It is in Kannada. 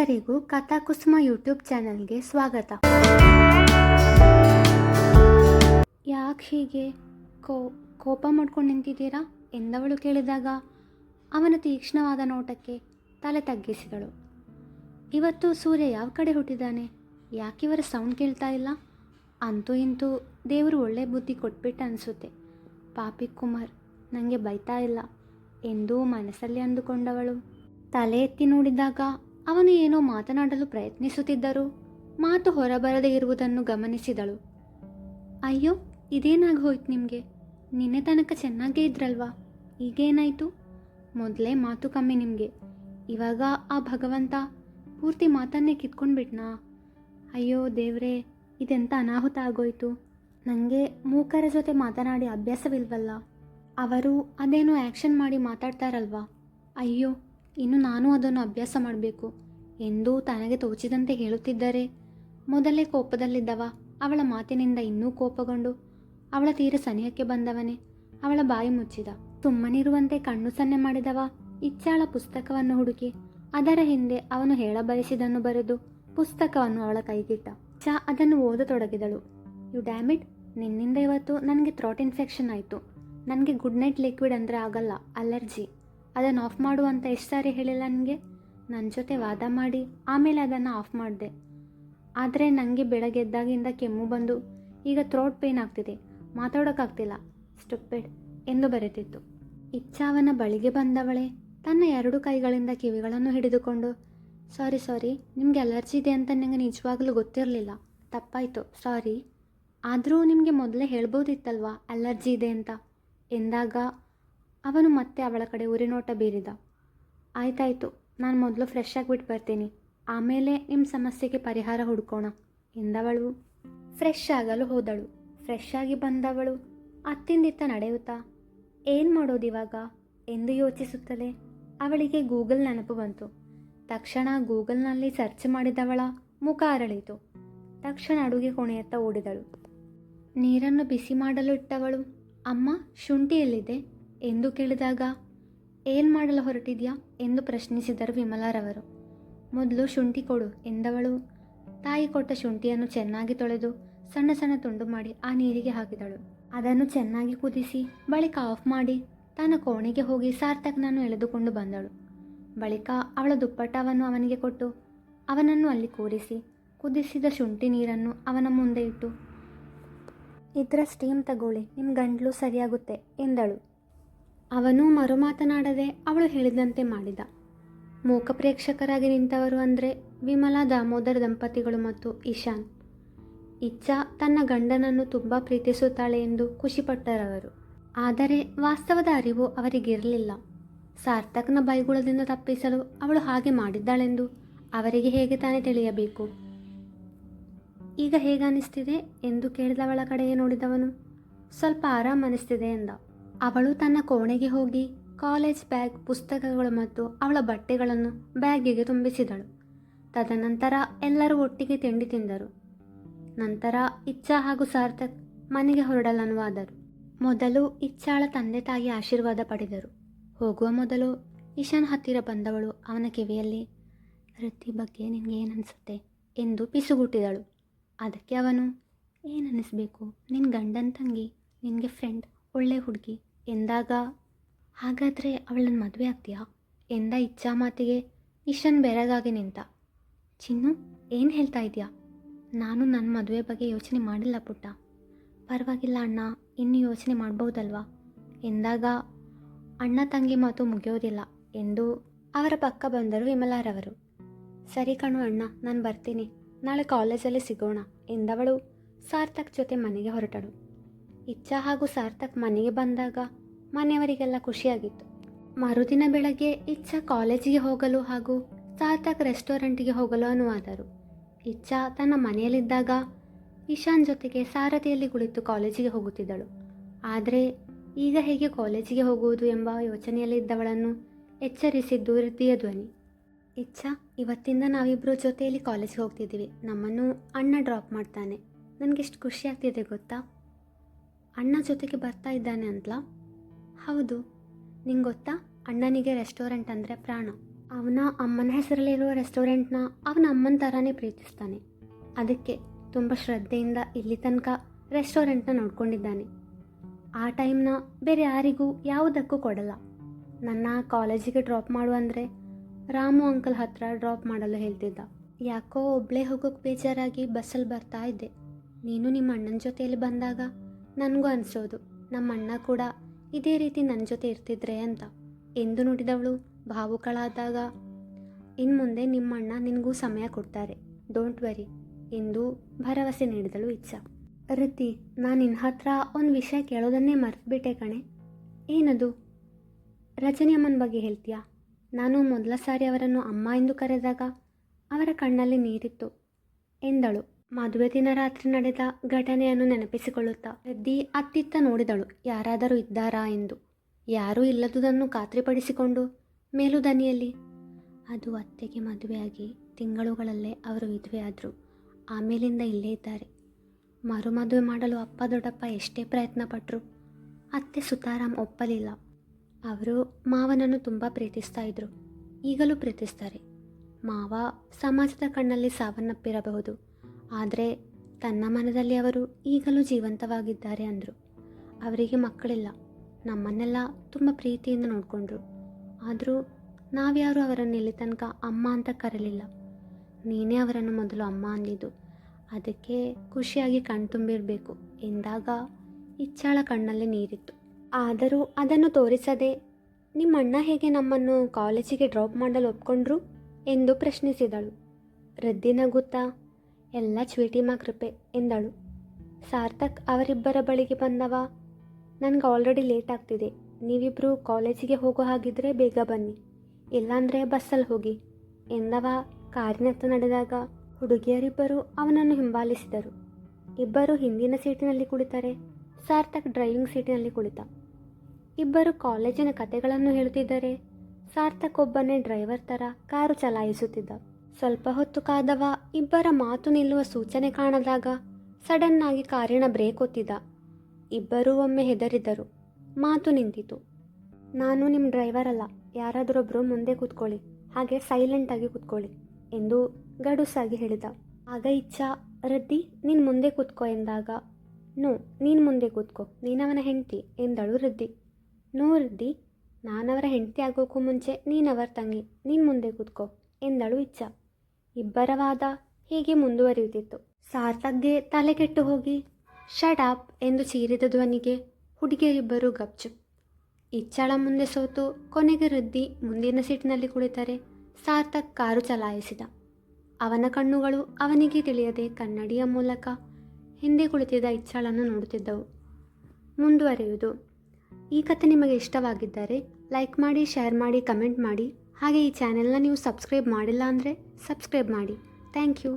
ಎಲ್ಲರಿಗೂ ಕಥಾಕುಸುಮ ಯೂಟ್ಯೂಬ್ ಚಾನಲ್ಗೆ ಸ್ವಾಗತ. ಯಾಕೆ ಹೀಗೆ? ಕೋ, ಕೋಪ ಮಾಡ್ಕೊಂಡು ನಿಂತಿದ್ದೀರಾ? ಎಂದವಳು ಕೇಳಿದಾಗ ಅವನ ತೀಕ್ಷ್ಣವಾದ ನೋಟಕ್ಕೆ ತಲೆ ತಗ್ಗಿಸಿದಳು. ಇವತ್ತು ಸೂರ್ಯ ಯಾವ ಕಡೆ ಹುಟ್ಟಿದ್ದಾನೆ? ಇವರ ಸೌಂಡ್ ಕೇಳ್ತಾ ಇಲ್ಲ? ಅಂತೂ ಇಂತೂ ದೇವರು ಒಳ್ಳೆ ಬುದ್ಧಿ ಕೊಟ್ಬಿಟ್ಟು ಅನಿಸುತ್ತೆ. ಪಾಪಿ ಕುಮಾರ್ ನನಗೆ ಬೈತಾ ಇಲ್ಲ ಎಂದೂ ಮನಸ್ಸಲ್ಲಿ ಅಂದುಕೊಂಡವಳು. ತಲೆ ಎತ್ತಿ ನೋಡಿದಾಗ ಅವನು ಏನೋ ಮಾತನಾಡಲು ಪ್ರಯತ್ನಿಸುತ್ತಿದ್ದರೂ. ಮಾತು ಹೊರಬರದೇ ಇರುವುದನ್ನು ಗಮನಿಸಿದಳು. ಅಯ್ಯೋ ಇದೇನಾಗಿ ಹೋಯ್ತು ನಿಮಗೆ? ನಿನ್ನೆ ತನಕ ಚೆನ್ನಾಗೇ ಇದ್ರಲ್ವಾ? ಈಗೇನಾಯಿತು? ಮೊದಲೇ ಮಾತು ಕಮ್ಮಿ ನಿಮಗೆ. ಇವಾಗ ಆ ಭಗವಂತ ಪೂರ್ತಿ ಮಾತನ್ನೇ ಕಿತ್ಕೊಂಡ್ಬಿಟ್ನಾ? ಅಯ್ಯೋ ದೇವ್ರೇ, ಇದೆಂತ ಅನಾಹುತ ಆಗೋಯ್ತು. ನನಗೆ ಮೂಕರ ಜೊತೆ ಮಾತನಾಡಿ ಅಭ್ಯಾಸವಿಲ್ವಲ್ಲ? ಅವರು ಅದೇನೋ ಆ್ಯಕ್ಷನ್ ಮಾಡಿ ಮಾತಾಡ್ತಾರಲ್ವಾ? ಅಯ್ಯೋ, ಇನ್ನು ನಾನು ಅದನ್ನು ಅಭ್ಯಾಸ ಮಾಡಬೇಕು. ಎಂದು ತನಗೆ ತೋಚಿದಂತೆ ಹೇಳುತ್ತಿದ್ದರೆ, ಮೊದಲೇ ಕೋಪದಲ್ಲಿದ್ದವ, ಅವಳ ಮಾತಿನಿಂದ ಇನ್ನೂ ಕೋಪಗೊಂಡು, ಅವಳ ತೀರ ಸನಿಹಕ್ಕೆ ಬಂದವನೇ, ಅವಳ ಬಾಯಿ ಮುಚ್ಚಿದ. ಸುಮ್ಮನಿರುವಂತೆ ಕಣ್ಣು ಸನ್ನೆ ಮಾಡಿದವ, ಇಚ್ಛಾಳ ಪುಸ್ತಕವನ್ನು ಹುಡುಕಿ, ಅದರ ಹಿಂದೆ ಅವನು ಹೇಳಬಯಸಿದನ್ನು ಬರೆದು ಪುಸ್ತಕವನ್ನು ಅವಳ ಕೈಗಿಟ್ಟ. ಚಾ, ಅದನ್ನು ಓದತೊಡಗಿದಳು. ಯು ಡ್ಯಾಮಿಟ್ ನಿನ್ನಿಂದ ಇವತ್ತು ನನಗೆ ಥ್ರೋಟ್ ಇನ್ಫೆಕ್ಷನ್ ಆಯಿತು. ನನಗೆ ಗುಡ್ ನೈಟ್ ಲಿಕ್ವಿಡ್ ಅಂದರೆ ಆಗಲ್ಲ, ಅಲರ್ಜಿ. ಅದನ್ನು ಆಫ್ ಮಾಡು ಅಂತ ಎಷ್ಟು ಸಾರಿ ಹೇಳಿಲ್ಲ ನನಗೆ? ನನ್ನ ಜೊತೆ ವಾದ ಮಾಡಿ, ಆಮೇಲೆ ಅದನ್ನು ಆಫ್ ಮಾಡಿದೆ. ಆದರೆ ನನಗೆ ಬೆಳಗ್ಗೆ ಎದ್ದಾಗಿಂದ ಕೆಮ್ಮು ಬಂದು, ಈಗ ಥ್ರೋಟ್ ಪೇನ್ ಆಗ್ತಿದೆ ಮಾತಾಡೋಕ್ಕಾಗ್ತಿಲ್ಲ ಸ್ಟುಪ್ಪೆಡ್ ಎಂದು ಬರೆದಿತ್ತು. ಇಚ್ಛಾವನ ಬಳಿಗೆ ಬಂದವಳೆ, ತನ್ನ ಎರಡು ಕೈಗಳಿಂದ ಕಿವಿಗಳನ್ನು ಹಿಡಿದುಕೊಂಡು, ಸಾರಿ ಸಾರಿ, ನಿಮಗೆ ಅಲರ್ಜಿ ಇದೆ ಅಂತ ನನಗೆ ನಿಜವಾಗ್ಲೂ ಗೊತ್ತಿರಲಿಲ್ಲ, ತಪ್ಪಾಯಿತು, ಸಾರಿ. ಆದರೂ ನಿಮಗೆ ಮೊದಲೇ ಹೇಳ್ಬೋದಿತ್ತಲ್ವಾ, ಅಲರ್ಜಿ ಇದೆ ಅಂತ? ಎಂದಾಗ, ಅವನು ಮತ್ತೆ ಅವಳ ಕಡೆ ಉರಿನೋಟ ಬೀರಿದ. ಆಯ್ತಾಯ್ತು ನಾನು ಮೊದಲು ಫ್ರೆಶ್ ಆಗಿಬಿಟ್ಟು ಬರ್ತೀನಿ. ಆಮೇಲೆ ನಿಮ್ಮ ಸಮಸ್ಯೆಗೆ ಪರಿಹಾರ ಹುಡ್ಕೋಣ. ಎಂದವಳು. ಫ್ರೆಶ್ ಆಗಲು ಹೋದಳು. ಫ್ರೆಶ್ ಆಗಿ ಬಂದವಳು. ಅತ್ತಿಂದಿತ್ತ ನಡೆಯುತ್ತಾ? ಏನು ಮಾಡೋದಿವಾಗ ಎಂದು ಯೋಚಿಸುತ್ತಲೇ ಅವಳಿಗೆ ಗೂಗಲ್ ನೆನಪು ಬಂತು. ತಕ್ಷಣ ಗೂಗಲ್ನಲ್ಲಿ ಸರ್ಚ್ ಮಾಡಿದವಳ ಮುಖ ಅರಳಿತು. ತಕ್ಷಣ ಅಡುಗೆ ಕೋಣೆಯತ್ತ ಓಡಿದಳು. ನೀರನ್ನು ಬಿಸಿ ಮಾಡಲು ಇಟ್ಟವಳು. ಅಮ್ಮ ಶುಂಠಿ ಎಲ್ಲಿದೆ ಎಂದು ಕೇಳಿದಾಗ ಏನು ಮಾಡಲು ಹೊರಟಿದ್ಯಾ ಎಂದು ಪ್ರಶ್ನಿಸಿದರು ವಿಮಲಾರವರು. ಮೊದಲು ಶುಂಠಿ ಕೊಡು ಎಂದವಳು. ತಾಯಿ ಕೊಟ್ಟ ಶುಂಠಿಯನ್ನು ಚೆನ್ನಾಗಿ ತೊಳೆದು ಸಣ್ಣ ಸಣ್ಣ ತುಂಡು ಮಾಡಿ ಆ ನೀರಿಗೆ ಹಾಕಿದಳು. ಅದನ್ನು ಚೆನ್ನಾಗಿ ಕುದಿಸಿ ಬಳಿಕ ಆಫ್ ಮಾಡಿ ತನ್ನ ಕೋಣೆಗೆ ಹೋಗಿ ಸಾರ್ಥಕ್ನನ್ನು ಎಳೆದುಕೊಂಡು ಬಂದಳು. ಬಳಿಕ ಅವಳ ದುಪ್ಪಟ್ಟವನ್ನು ಅವನಿಗೆ ಕೊಟ್ಟು ಅವನನ್ನು ಅಲ್ಲಿ ಕೂರಿಸಿ ಕುದಿಸಿದ ಶುಂಠಿ ನೀರನ್ನು ಅವನ ಮುಂದೆ ಇಟ್ಟು, ಇದರ ಸ್ಟೀಮ್ ತಗೊಳ್ಳಿ ನಿಮ್ಮ ಗಂಟ್ಲು ಸರಿಯಾಗುತ್ತೆ, ಎಂದಳು. ಅವನು ಮರುಮಾತನಾಡದೆ ಅವಳು ಹೇಳಿದಂತೆ ಮಾಡಿದ. ಮೂಕ ಪ್ರೇಕ್ಷಕರಾಗಿ ನಿಂತವರು ಅಂದರೆ ವಿಮಲಾ, ದಾಮೋದರ್ ದಂಪತಿಗಳು ಮತ್ತು ಇಶಾನ್ ಇಚ್ಛಾ ತನ್ನ ಗಂಡನನ್ನು ತುಂಬ ಪ್ರೀತಿಸುತ್ತಾಳೆ ಎಂದು ಖುಷಿಪಟ್ಟರವರು. ಆದರೆ ವಾಸ್ತವದ ಅರಿವು ಅವರಿಗಿರಲಿಲ್ಲ. ಸಾರ್ಥಕ್ನ ಬೈಗುಳದಿಂದ ತಪ್ಪಿಸಲು ಅವಳು ಹಾಗೆ ಮಾಡಿದ್ದಾಳೆಂದು ಅವರಿಗೆ ಹೇಗೆ ತಾನೇ ತಿಳಿಯಬೇಕು? ಈಗ ಹೇಗೆ ಅನಿಸ್ತಿದೆ ಎಂದು ಕೇಳಿದವಳ ಕಡೆಗೆ ನೋಡಿದವನು, ಸ್ವಲ್ಪ ಆರಾಮ ಅನಿಸ್ತಿದೆ ಎಂದ. ಅವಳು ತನ್ನ ಕೋಣೆಗೆ ಹೋಗಿ ಕಾಲೇಜ್ ಬ್ಯಾಗ್, ಪುಸ್ತಕಗಳು ಮತ್ತು ಅವಳ ಬಟ್ಟೆಗಳನ್ನು ಬ್ಯಾಗಿಗೆ ತುಂಬಿಸಿದಳು. ತದನಂತರ ಎಲ್ಲರೂ ಒಟ್ಟಿಗೆ ತಿಂಡಿ ತಿಂದರು. ನಂತರ ಇಚ್ಛಾ ಹಾಗೂ ಸಾರ್ಥಕ್ ಮನೆಗೆ ಹೊರಡಲನುವಾದರು ಮೊದಲು ಇಚ್ಛಾಳ ತಂದೆ ತಾಯಿ ಆಶೀರ್ವಾದ ಪಡೆದರು. ಹೋಗುವ ಮೊದಲು ಇಶಾನ್ ಹತ್ತಿರ ಬಂದವಳು, ಅವನ ಕಿವಿಯಲ್ಲಿ, ವೃತ್ತಿ ಬಗ್ಗೆ ನಿನಗೆ ಏನು ಅನಿಸುತ್ತೆ ಎಂದು ಪಿಸುಗುಟ್ಟಿದಳು. ಅದಕ್ಕೆ ಅವನು ಏನನ್ನಿಸ್ಬೇಕು ನಿನ್ನ ಗಂಡನ ತಂಗಿ, ನಿನಗೆ ಫ್ರೆಂಡ್ ಒಳ್ಳೆ ಹುಡುಗಿ ಎಂದಾಗ, ಹಾಗಾದರೆ ಅವಳನ್ನ ಮದುವೆ ಆಗ್ತೀಯಾ? ಎಂದ ಇಚ್ಛಾ ಮಾತಿಗೆ ಇಶನ್ ಬೆರಗಾಗಿ ನಿಂತ. ಚಿನ್ನು, ಏನು ಹೇಳ್ತಾ ಇದೆಯಾ? ನಾನು ನನ್ನ ಮದುವೆ ಬಗ್ಗೆ ಯೋಚನೆ ಮಾಡಿಲ್ಲ ಪುಟ್ಟ. ಪರವಾಗಿಲ್ಲ ಅಣ್ಣ, ಇನ್ನು ಯೋಚನೆ ಮಾಡ್ಬೋದಲ್ವಾ ಎಂದಾಗ, ಅಣ್ಣ ತಂಗಿ ಮಾತು ಮುಗಿಯೋದಿಲ್ಲ ಎಂದು ಅವರ ಪಕ್ಕ ಬಂದರು ವಿಮಲಾರವರು. ಸರಿ ಕಣು ಅಣ್ಣ, ನಾನು ಬರ್ತೀನಿ. ನಾಳೆ ಕಾಲೇಜಲ್ಲಿ ಸಿಗೋಣ ಎಂದವಳು ಸಾರ್ಥಕ್ ಜೊತೆ ಮನೆಗೆ ಹೊರಟಳು. ಇಚ್ಛಾ ಹಾಗೂ ಸಾರ್ಥಕ್ ಮನೆಗೆ ಬಂದಾಗ ಮನೆಯವರಿಗೆಲ್ಲ ಖುಷಿಯಾಗಿತ್ತು. ಮರುದಿನ ಬೆಳಗ್ಗೆ ಇಚ್ಛಾ ಕಾಲೇಜಿಗೆ ಹೋಗಲು ಹಾಗೂ ಸಾರ್ಥಕ್ ರೆಸ್ಟೋರೆಂಟ್ಗೆ ಹೋಗಲು ಅನುವಾದರು. ಇಚ್ಛಾ ತನ್ನ ಮನೆಯಲ್ಲಿದ್ದಾಗ ಇಶಾನ್ ಜೊತೆಗೆ ಸಾರಥಿಯಲ್ಲಿ ಕುಳಿತು ಕಾಲೇಜಿಗೆ ಹೋಗುತ್ತಿದ್ದಳು. ಆದರೆ ಈಗ ಹೇಗೆ ಕಾಲೇಜಿಗೆ ಹೋಗುವುದು ಎಂಬ ಯೋಚನೆಯಲ್ಲಿದ್ದವಳನ್ನು ಎಚ್ಚರಿಸಿದ್ದು ಹೃದಯ ಧ್ವನಿ. ಇಚ್ಛಾ, ಇವತ್ತಿಂದ ನಾವಿಬ್ಬರು ಜೊತೆಯಲ್ಲಿ ಕಾಲೇಜಿಗೆ ಹೋಗ್ತಿದ್ದೀವಿ. ನಮ್ಮನ್ನು ಅಣ್ಣ ಡ್ರಾಪ್ ಮಾಡ್ತಾನೆ. ನನಗೆಷ್ಟು ಖುಷಿ ಆಗ್ತಿದೆ ಗೊತ್ತಾ? ಅಣ್ಣ ಜೊತೆಗೆ ಬರ್ತಾ ಇದ್ದಾನೆ ಅಂತಲಾ ಹೌದು. ನಿಂಗೆ ಗೊತ್ತಾ? ಅಣ್ಣನಿಗೆ ರೆಸ್ಟೋರೆಂಟ್ ಅಂದರೆ ಪ್ರಾಣ. ಅವನ ಅಮ್ಮನ ಹೆಸರಲ್ಲಿರುವ ರೆಸ್ಟೋರೆಂಟ್ನ ಅವನ ಅಮ್ಮನ ಥರನೇ ಪ್ರೀತಿಸ್ತಾನೆ. ಅದಕ್ಕೆ ತುಂಬ ಶ್ರದ್ಧೆಯಿಂದ ಇಲ್ಲಿ ತನಕ ರೆಸ್ಟೋರೆಂಟ್ನ ನೋಡ್ಕೊಂಡಿದ್ದಾನೆ. ಆ ಟೈಮ್ನ ಬೇರೆ ಯಾರಿಗೂ ಯಾವುದಕ್ಕೂ ಕೊಡಲ್ಲ. ನನ್ನ ಕಾಲೇಜಿಗೆ ಡ್ರಾಪ್ ಮಾಡು ಅಂದರೆ ರಾಮು ಅಂಕಲ್ ಹತ್ರ ಡ್ರಾಪ್ ಮಾಡಲು ಹೇಳ್ತಿದ್ದ. ಯಾಕೋ ಒಬ್ಬಳೇ ಹೋಗೋಕೆ ಬೇಜಾರಾಗಿ ಬಸ್ಸಲ್ಲಿ ಬರ್ತಾ ಇದ್ದೆ. ನೀನು ನಿಮ್ಮ ಅಣ್ಣನ ಜೊತೆಯಲ್ಲಿ ಬಂದಾಗ ನನಗೂ ಅನಿಸೋದು. ನಮ್ಮ ಅಣ್ಣ ಕೂಡ ಇದೇ ರೀತಿ ನನ್ನ ಜೊತೆ ಇರ್ತಿದ್ರೆ ಅಂತ. ಎಂದು ನುಡಿದವಳು ಭಾವುಕಳಾದಾಗ ಇನ್ನು ಮುಂದೆ ನಿಮ್ಮಣ್ಣ ನಿನಗೂ ಸಮಯ ಕೊಡ್ತಾರೆ. ಡೋಂಟ್ ವರಿ ಎಂದು ಭರವಸೆ ನೀಡಿದಳು ಇಚ್ಛ. ರತಿ, ನಾನು ನಿನ್ನ ಹತ್ರ ಒಂದು ವಿಷಯ ಕೇಳೋದನ್ನೇ ಮರೆತುಬಿಟ್ಟೆ ಕಣೆ. ಏನದು? ರಜನಿ ಅಮ್ಮನ ಬಗ್ಗೆ ಹೇಳ್ತೀಯಾ? ನಾನು ಮೊದಲ ಸಾರಿ ಅವರನ್ನು ಅಮ್ಮ ಎಂದು ಕರೆದಾಗ ಅವರ ಕಣ್ಣಲ್ಲಿ ನೀರಿತ್ತು ಎಂದಳು. ಮದುವೆ ದಿನ ರಾತ್ರಿ ನಡೆದ ಘಟನೆಯನ್ನು ನೆನಪಿಸಿಕೊಳ್ಳುತ್ತಾ ರೆಡ್ಡಿ ಅತ್ತಿತ್ತ ನೋಡಿದಳು, ಯಾರಾದರೂ ಇದ್ದಾರಾ ಎಂದು. ಯಾರೂ ಇಲ್ಲದುದನ್ನು ಖಾತ್ರಿಪಡಿಸಿಕೊಂಡು ಮೇಲುದನಿಯಲ್ಲಿ ಅದು ಅತ್ತೆಗೆ ಮದುವೆಯಾಗಿ ತಿಂಗಳುಗಳಲ್ಲೇ ಅವರು ವಿಧವೆಯಾದರು ಆಮೇಲಿಂದ ಇಲ್ಲೇ ಇದ್ದಾರೆ. ಮರು ಮದುವೆ ಮಾಡಲು ಅಪ್ಪ ದೊಡ್ಡಪ್ಪ ಎಷ್ಟೇ ಪ್ರಯತ್ನ ಪಟ್ಟರು ಅತ್ತೆ ಸುತಾರಾಮ್ ಒಪ್ಪಲಿಲ್ಲ. ಅವರು ಮಾವನನ್ನು ತುಂಬ ಪ್ರೀತಿಸ್ತಾ ಇದ್ರು, ಈಗಲೂ ಪ್ರೀತಿಸ್ತಾರೆ. ಮಾವ ಸಮಾಜದ ಕಣ್ಣಲ್ಲಿ ಸಾವನ್ನಪ್ಪಿರಬಹುದು ಆದರೆ ತನ್ನ ಮನದಲ್ಲಿ ಅವರು ಈಗಲೂ ಜೀವಂತವಾಗಿದ್ದಾರೆ ಅಂದರು. ಅವರಿಗೆ ಮಕ್ಕಳಿಲ್ಲ. ನಮ್ಮನ್ನೆಲ್ಲ ತುಂಬ ಪ್ರೀತಿಯಿಂದ ನೋಡಿಕೊಂಡ್ರು. ಆದರೂ ನಾವ್ಯಾರೂ ಅವರನ್ನು ಇಲ್ಲಿ ತನಕ ಅಮ್ಮ ಅಂತ ಕರೆಯಲಿಲ್ಲ ನೀನೇ ಅವರನ್ನು ಮೊದಲು ಅಮ್ಮ ಅಂದಿದ್ದು. ಅದಕ್ಕೆ ಖುಷಿಯಾಗಿ ಕಣ್ತುಂಬಿರಬೇಕು ಎಂದಾಗ ಇಚ್ಛಾಳ ಕಣ್ಣಲ್ಲಿ ನೀರಿತ್ತು. ಆದರೂ ಅದನ್ನು ತೋರಿಸದೆ, ನಿಮ್ಮ ಅಣ್ಣ ಹೇಗೆ ನಮ್ಮನ್ನು ಕಾಲೇಜಿಗೆ ಡ್ರಾಪ್ ಮಾಡಲು ಒಪ್ಕೊಂಡ್ರು? ಎಂದು ಪ್ರಶ್ನಿಸಿದಳು. ರದ್ದಿನ ನಗುತ್ತಾ ಎಲ್ಲ ಚೀಟಿಮಾ ಕೃಪೆ ಎಂದಳು. ಸಾರ್ಥಕ್ ಅವರಿಬ್ಬರ ಬಳಿಗೆ ಬಂದವ? ನನಗೆ ಆಲ್ರೆಡಿ ಲೇಟ್ ಆಗ್ತಿದೆ. ನೀವಿಬ್ಬರು ಕಾಲೇಜಿಗೆ ಹೋಗೋ ಹಾಗಿದ್ರೆ ಬೇಗ ಬನ್ನಿ. ಇಲ್ಲಾಂದರೆ ಬಸ್ಸಲ್ಲಿ ಹೋಗಿ. ಎಂದವ? ಕಾರಿನತ್ತ ನಡೆದಾಗ ಹುಡುಗಿಯರಿಬ್ಬರು ಅವನನ್ನು ಹಿಂಬಾಲಿಸಿದರು. ಇಬ್ಬರು ಹಿಂದಿನ ಸೀಟಿನಲ್ಲಿ ಕುಳಿತಾರೆ. ಸಾರ್ಥಕ್ ಡ್ರೈವಿಂಗ್ ಸೀಟಿನಲ್ಲಿ ಕುಳಿತ. ಇಬ್ಬರು ಕಾಲೇಜಿನ ಕತೆಗಳನ್ನು ಹೇಳುತ್ತಿದ್ದರೆ ಸಾರ್ಥಕ್ ಒಬ್ಬನೇ ಡ್ರೈವರ್ ಥರ ಕಾರು ಚಲಾಯಿಸುತ್ತಿದ್ದ. ಸ್ವಲ್ಪ ಹೊತ್ತು ಕಾದವ ಇಬ್ಬರ ಮಾತು ನಿಲ್ಲುವ ಸೂಚನೆ ಕಾಣದಾಗ ಸಡನ್ ಆಗಿ ಕಾರಿನ ಬ್ರೇಕ್ ಒತ್ತಿದ. ಇಬ್ಬರೂ ಒಮ್ಮೆ ಹೆದರಿದರು. ಮಾತು ನಿಂತಿತು. ನಾನು ನಿಮ್ಮ ಡ್ರೈವರ್ ಅಲ್ಲ. ಯಾರಾದರೊಬ್ಬರು ಮುಂದೆ ಕೂತ್ಕೊಳ್ಳಿ. ಹಾಗೆ ಸೈಲೆಂಟಾಗಿ ಕೂತ್ಕೊಳ್ಳಿ ಎಂದು ಗಡುಸಾಗಿ ಹೇಳಿದ. ಆಗ ಇಚ್ಛಾ, ರದ್ದಿ, ನೀನು ಮುಂದೆ ಕೂತ್ಕೋ ಎಂದಾಗ, ನೋ, ನೀನು ಮುಂದೆ ಕೂತ್ಕೋ. ನೀನವನ ಹೆಂಡತಿ ಎಂದಳು ರದ್ದಿ. ನೋ, ರದ್ದಿ. ನಾನವರ ಹೆಂಡತಿ ಆಗೋಕ್ಕೂ ಮುಂಚೆ ನೀನವರ ತಂಗಿ. ನೀನು ಮುಂದೆ ಕೂತ್ಕೋ ಎಂದಳು ಇಚ್ಛಾ. ಇಬ್ಬರ ವಾದ ಹೀಗೆ ಮುಂದುವರಿಯುತ್ತಿತ್ತು. ಸಾರ್ಥಕ್ಗೆ ತಲೆ ಕೆಟ್ಟು ಹೋಗಿ, ಶಟ್ ಅಪ್ ಎಂದು ಚೀರಿದ ಧ್ವನಿಗೆ ಹುಡುಗಿಯರಿಬ್ಬರು ಗಪ್ಚು. ಇಚ್ಚಳ ಮುಂದೆ ಸೋತು ಕೊನೆಗೆ ರುದ್ದಿ ಮುಂದಿನ ಸೀಟಿನಲ್ಲಿ ಕುಳಿತರೆ ಸಾರ್ಥಕ್ ಕಾರು ಚಲಾಯಿಸಿದ. ಅವನ ಕಣ್ಣುಗಳು ಅವನಿಗೆ ತಿಳಿಯದೆ ಕನ್ನಡಿಯ ಮೂಲಕ ಹಿಂದೆ ಕುಳಿತಿದ್ದ ಇಚ್ಚಳನ್ನು ನೋಡುತ್ತಿದ್ದವು. ಮುಂದುವರಿಯುವುದು. ಈ ಕಥೆ ನಿಮಗೆ ಇಷ್ಟವಾಗಿದ್ದರೆ ಲೈಕ್ ಮಾಡಿ, ಶೇರ್ ಮಾಡಿ, ಕಮೆಂಟ್ ಮಾಡಿ. ಹಾಗೆ ಈ ಚಾನೆಲ್ನ ನೀವು ಸಬ್ಸ್ಕ್ರೈಬ್ ಮಾಡಿಲ್ಲ ಅಂದರೆ ಸಬ್ಸ್ಕ್ರೈಬ್ ಮಾಡಿ. Thank you.